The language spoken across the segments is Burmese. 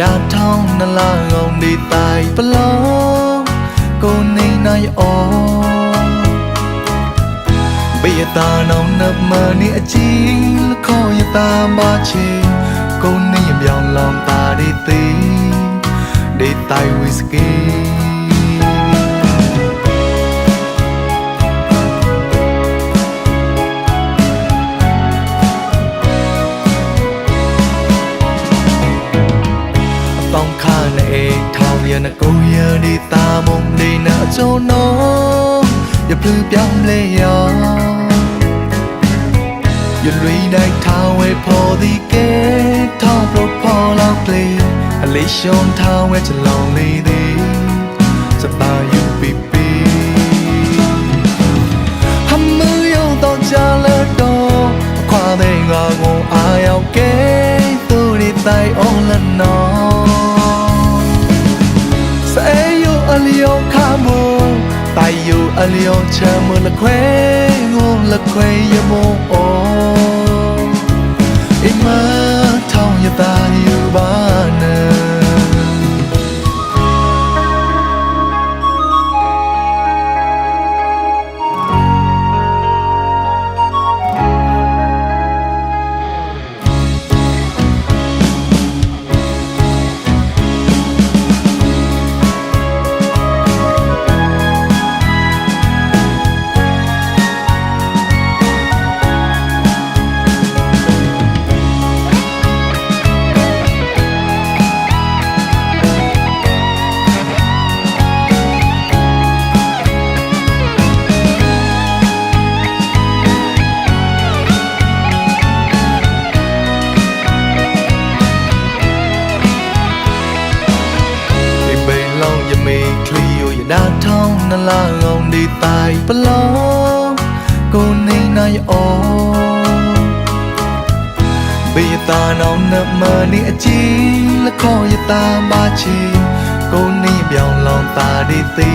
ဒါထောင်းနလာကောင်ဒီတိုင်ပလောကိုနေနိုင်အောင်ဘေးတာနောင်နမနီအချင်းလခေါ်ရတာမချေကိုနေပြောင်းလောင်တာဒီတီဒီတိုင်ဝီစကီ ရနကုံရဒီတာမုံနေနာချုံနောရပြူပြောင်းလဲရောရလွေနိုင်ထားဝဲပေါ်ဒီကဲထောက်ဖို့ပေါ်လောက်လေအလေးရှုံးထားဝဲချလောင်လေးသည်စပါရ အလျောခမို့တိုင်ယိုအလျောချမ်းမလခွဲငုံလခွဲရမို့အော်အိမ်မထောင်ရတာယူ ណឡាងងឌីតៃប្រឡងគូននៃណៃអូបេតាណងនឹកមើនេះជីលកយតាបាជីគូននេះបៀងឡងតាឌីទី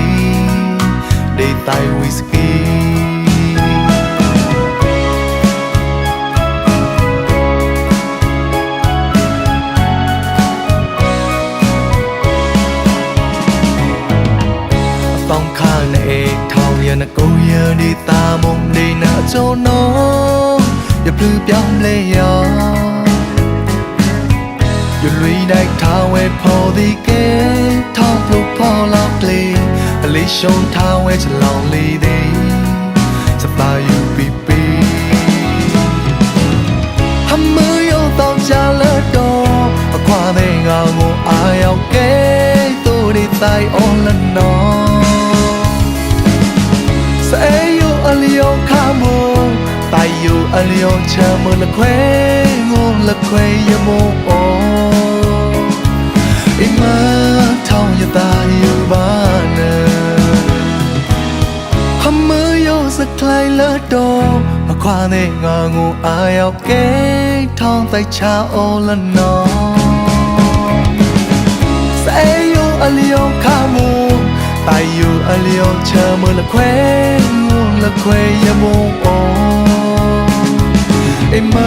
ឌីតៃវីស្គី ခေထောင်ရနကုံရနေတာမုံနေနာကျွန်တော်ရပြူပြောင်းလဲရာရလွေနိုင်ထားဝဲပေါ်ဒီကေထောင်ဖို့ပေါ်လောက်လေအလေးရှုံးထားဝဲချလောင်လေးသည်စပါယူပီပီဟမယောတော့ကြလာတော့အခွာတဲ့ငါကိုအာရောက်ကေတို့ဒီတိုင်အောင်လနော် လျောခမို့တိုင်ယိုအလျောချမ်းမလခွဲငုံလခွဲရမို့အော်အိမ်မထောင်ရတာယူပါနဲ့ဟမယောစကလိုင်လတော့အခွာနဲ့ငါငိုအားရောက်ကဲထောင်းတိုက်ချအော်လနော်ဆဲယိုအလျောခမို့တိုင်ယိုအလျောချမလခွဲငုံ လခွဲရမို့အော်အိမ်မထောင်းရတာ